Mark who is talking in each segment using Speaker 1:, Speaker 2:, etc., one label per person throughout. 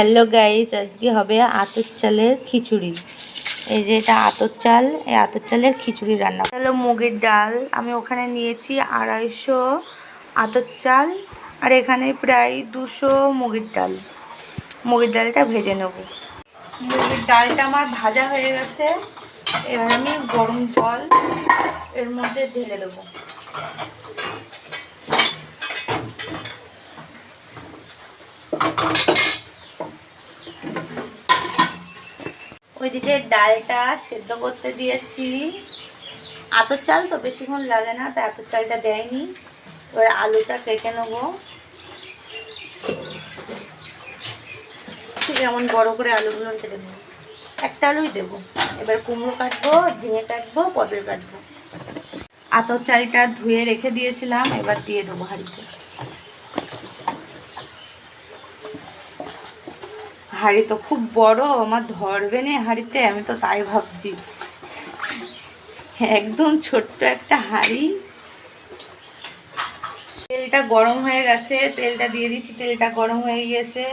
Speaker 1: Hello guys, আজকে হবে আতর চালের খিচুড়ি। এই যে এটা আতর চাল, এই আতর চালের খিচুড়ি রান্না। হলো মুগের ডাল, আমি ওখানে নিয়েছি আড়াইশো আতর চাল, আর এখানে প্রায় দুশো মুগের ডাল। মুগের ডালটা ভেজে নেব। মুগের ডালটা আমার ভাজা হয়ে গেছে, এবার আমি গরম জল এর মধ্যে ঢেলে দেবো। ওইদিকে ডালটা সেদ্ধ করতে দিয়েছি। আতর চাল তো বেশিক্ষণ লাগে না, তাই আতর চালটা দেয়নি। এবার আলুটা কেটে নেব। ঠিক এমন বড় করে আলুগুলো কেটে নেব। একটা আলুই দেবো। এবার কুমড়ো কাটবো, ঝিঙে কাটবো, পটল কাটবো। আতর চালটা ধুয়ে রেখে দিয়েছিলাম, এবার দিয়ে দেবো হাঁড়িতে। হাঁড়ি তো খুব বড়, আমার ধরবে না হাঁড়িতে, আমি তো তাই ভাবছি। একদম ছোট্ট একটা হাঁড়ি। তেলটা গরম হয়ে গেছে, তেলটা দিয়ে দিচ্ছি, তেলটা গরম হয়ে গেছে।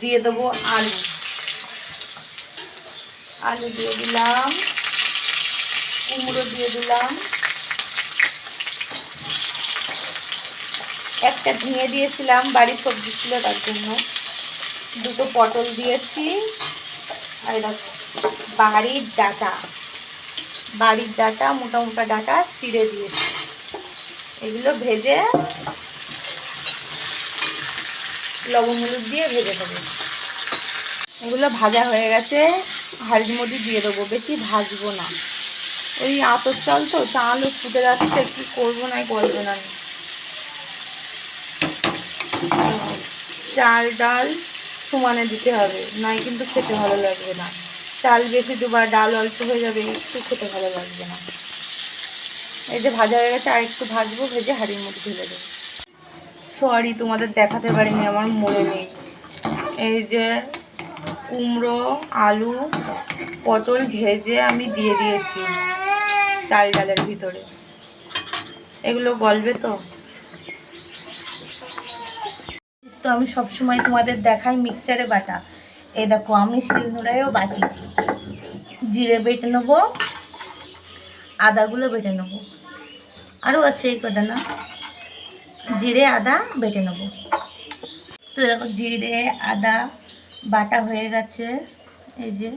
Speaker 1: দিয়ে দেবো আলু। আলু দিয়ে দিলাম, কুমড়ো দিয়ে দিলাম। একটা ঝিঙে দিয়েছিলাম, বাড়ির সবজি ছিল তার জন্য। দুটো পটল দিয়েছি। আর বাড়ির ডাটা। বাড়ির ডাটা মোটা মোটা ডাটা, চিড়ে দিয়েছি। এগুলো ভেজে লবণ হলুদ দিয়ে ভেজে দেবো এগুলো ভাজা হয়ে গেছে, হাড়ির মধ্যে দিয়ে দেবো, বেশি ভাজবো না। ওই আতর চাল তো চালও ফুটে যাচ্ছে, কি করব না করব না। চাল, ডাল সমানে দিতে হবে, নয় কিন্তু খেতে ভালো লাগবে না। চাল বেশি দেবো আর ডাল অল্প হয়ে যাবে, একটু খেতে ভালো লাগবে না। এই যে ভাজা হয়ে গেছে আর একটু ভাজবো, ভেজে হাঁড়ির মধ্যে ঢেলে দেবো। সরি তোমাদের দেখাতে পারিনি, আমার মনে নেই। এই যে কুমড়ো, আলু, পটল ভেজে আমি দিয়ে দিয়েছি, চাল ডালের ভিতরে। এগুলো গলবে তো? তো আমি সবসময় তোমাদের দেখাই মিক্সচারে বাটা। এই দেখো আমি শিলনোড়ায়ও বাটি। জিরে বেটে নেব, আদাগুলো বেটে নেব। আরও আছে এই কটা না? জিরে, আদা বেটে নেব। তো এরকম জিরে, আদা, বাটা হয়ে গেছে। এই যে।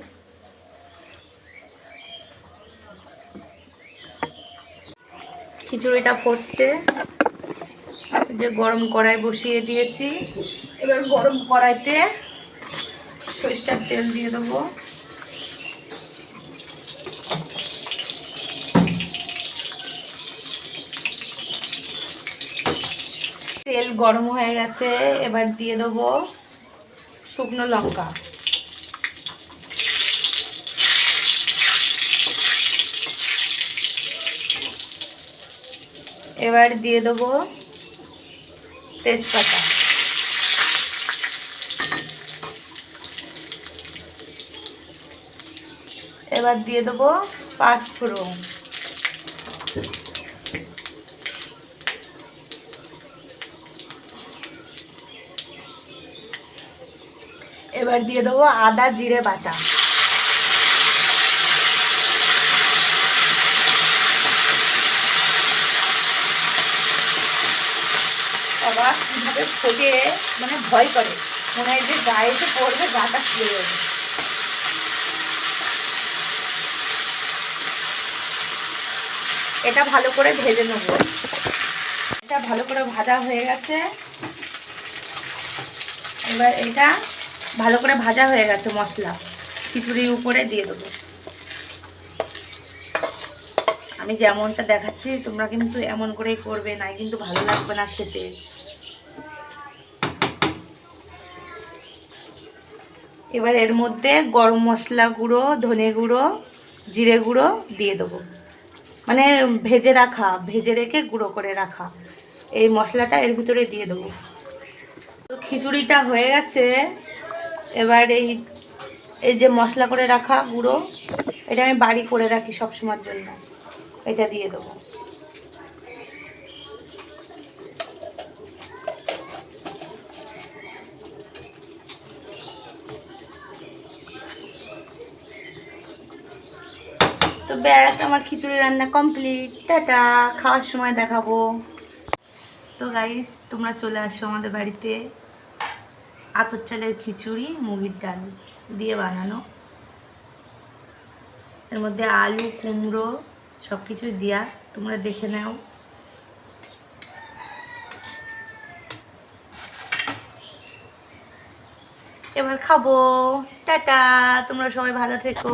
Speaker 1: খিচুড়িটা ফুটছে। যে গরম কড়াই বসিয়ে দিয়েছি। এবার গরম কড়াইতে সরিষার তেল দিয়ে দেবো। তেল গরম হয়ে গেছে, এবার দিয়ে দেবো শুকনো লঙ্কা। এবার দিয়ে দেবো তেজপাতা। এবার দিয়ে দেবো পাঁচ ফোড়ন। এবার দিয়ে দেবো আদা জিরে বাটা। ফোটে মানে ভয় করে। মনে হয় যে গায়ে যে পড়বে, গাটা ফুলে যাবে। এটা ভালো করে ভেজে নেব। এটা ভালো করে ভাজা হয়ে গেছে। এবার এটা ভালো করে ভাজা হয়ে গেছে মশলা। খিচুড়ির উপরে দিয়ে দেবো। আমি যেমনটা দেখাচ্ছি, তোমরা কিন্তু এমন করেই করবে না কিন্তু ভালো লাগবে না খেতে। এবার এর মধ্যে গরম মশলা গুঁড়ো, ধনে গুঁড়ো, জিরে গুঁড়ো দিয়ে দেবো। মানে ভেজে রাখা, ভেজে রেখে গুঁড়ো করে রাখা। এই মশলাটা এর ভিতরে দিয়ে দেবো। তো খিচুড়িটা হয়ে গেছে। এবার এই এই যে মশলা করে রাখা গুঁড়ো, এটা আমি বাড়ি করে রাখি সব সময়ের জন্য। এটা দিয়ে দেবো। তো ব্যাস, আমার খিচুড়ি রান্না কমপ্লিট টাটা, খাওয়ার সময় দেখাবো। তো গাইস তোমরা চলে আসো আমাদের বাড়িতে। আতর চালের খিচুড়ি, মুগির ডাল দিয়ে বানানো। এর মধ্যে আলু, কুমড়ো সব কিছুই দেওয়া তোমরা দেখে নাও। এবার খাব। টাটা, তোমরা সবাই ভালো থেকো।